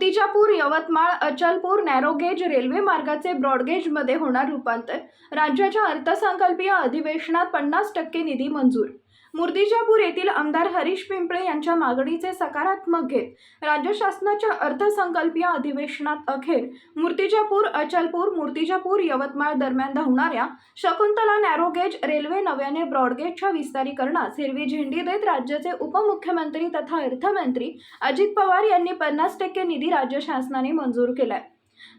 Murtijapur Yavatmal Achalpur narrow gauge railway मार्गाचे ब्रॉडगेजमध्ये होणार रूपांतर. राज्याच्या अर्थसंकल्पीय अधिवेशनात पन्नास टक्के निधी मंजूर. मुर्तिजापूर येथील आमदार हरीश पिंपळे यांच्या मागणीचे सकारात्मक घेत राज्य शासनाच्या अर्थसंकल्पीय अधिवेशनात अखेर मूर्तिजापूर अचलपूर मूर्तिजापूर यवतमाळ दरम्यान धावणाऱ्या शकुंतला नॅरोगेज रेल्वे नव्याने ब्रॉडगेजच्या विस्तारीकरणास हिरवी झेंडी देत राज्याचे उपमुख्यमंत्री तथा अर्थमंत्री अजित पवार यांनी पन्नास टक्के निधी राज्य शासनाने मंजूर केलाय.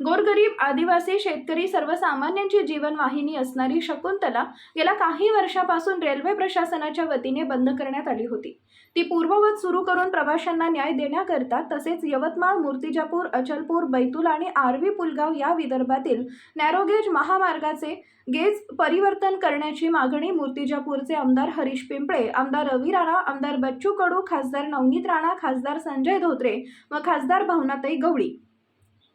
गोरगरीब आदिवासी शेतकरी सर्वसामान्यांची जीवनवाहिनी असणारी शकुंतला गेल्या काही वर्षापासून रेल्वे प्रशासनाच्या वतीने बंद करण्यात आली होती. ती पूर्ववत सुरू करून प्रवाशांना न्याय देण्याकरता तसेच यवतमाळ मूर्तिजापूर अचलपूर बैतूल आणि आर्वी पुलगाव या विदर्भातील नॅरोगेज महामार्गाचे गेज परिवर्तन करण्याची मागणी मूर्तिजापूरचे आमदार हरीश पिंपळे आमदार रवी राणा आमदार बच्चू कडू खासदार नवनीत राणा खासदार संजय धोत्रे व खासदार भावनाताई गवळी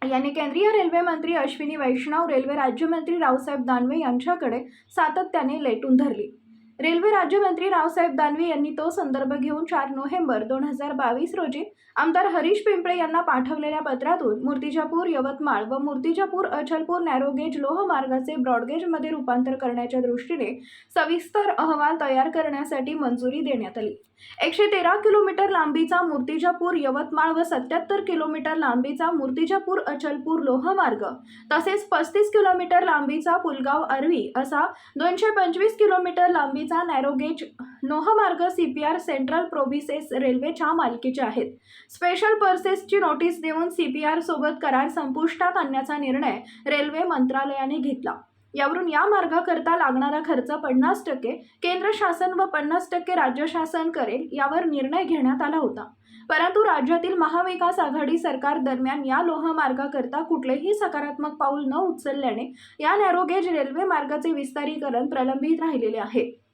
यांनी केंद्रीय रेल्वे मंत्री अश्विनी वैष्णव रेल्वे राज्यमंत्री रावसाहेब दानवे यांच्याकडे सातत्याने लेटून धरली. रेल्वे राज्यमंत्री रावसाहेब दानवे यांनी तो संदर्भ घेऊन चार नोव्हेंबर दोन हजार बावीस रोजी आमदार हरीश पिंपळे यांना पाठवलेल्या पत्रातून मूर्तिजापूर यवतमाळ व मूर्तिजापूर अचलपूर नॅरोगेज लोहमार्गाचे ब्रॉडगेजमध्ये रूपांतर करण्याच्या दृष्टीने सविस्तर अहवाल तयार करण्यासाठी मंजुरी देण्यात आली. एकशे तेरा किलोमीटर लांबीचा मूर्तिजापूर यवतमाळ व सत्याहत्तर किलोमीटर लांबीचा मूर्तिजापूर अचलपूर लोहमार्ग तसेच पस्तीस किलोमीटर लांबीचा पुलगाव आर्वी असा दोनशे पंचवीस किलोमीटर लांबी लांबीचा नॅरोगेज लोहमार्ग सीपीआर सेंट्रल प्रोव्हिसेस रेल्वेच्या मालकीचे आहेत. स्पेशल पर्सेसची नोटीस देऊन सी पी आर सोबत करार संपुष्टात आणण्याचा निर्णय रेल्वे मंत्रालयाने घेतला. यावरून या मार्गाकरता लागणारा खर्च पन्नास टक्के केंद्र शासन व पन्नास टक्के राज्य शासन करेल यावर निर्णय घेण्यात आला होता. परंतु राज्यातील महाविकास आघाडी सरकार दरम्यान या लोहमार्गाकरता कुठलेही सकारात्मक पाऊल न उचलल्याने या नॅरोगेज रेल्वे मार्गाचे विस्तारीकरण प्रलंबित राहिलेले आहे.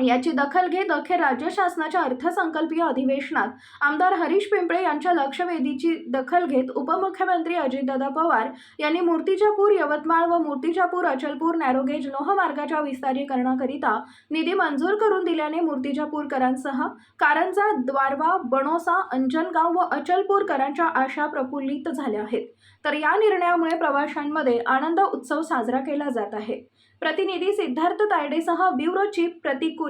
याची दखल घेत अखेर राज्य शासनाच्या अर्थसंकल्पीय अधिवेशनात आमदार हरीश पिंपळे यांच्या लक्षवेधीची दखल घेत उपमुख्यमंत्री अजितदादा पवार यांनी मूर्तिजापूर यवतमाळ व मूर्तिजापूर अचलपूर नॅरोगेज लोहमार्गाच्या विस्तारीकरणाकरिता निधी मंजूर करून दिल्याने मूर्तिजापूरकरांसह कारंजा द्वारवा बणोसा अंजनगाव व अचलपूरकरांच्या आशा प्रफुल्लित झाल्या आहेत. तर या निर्णयामुळे प्रवाशांमध्ये आनंद उत्सव साजरा केला जात आहे. प्रतिनिधी सिद्धार्थ तायडेसह ब्युरो चीफ प्रतिकूल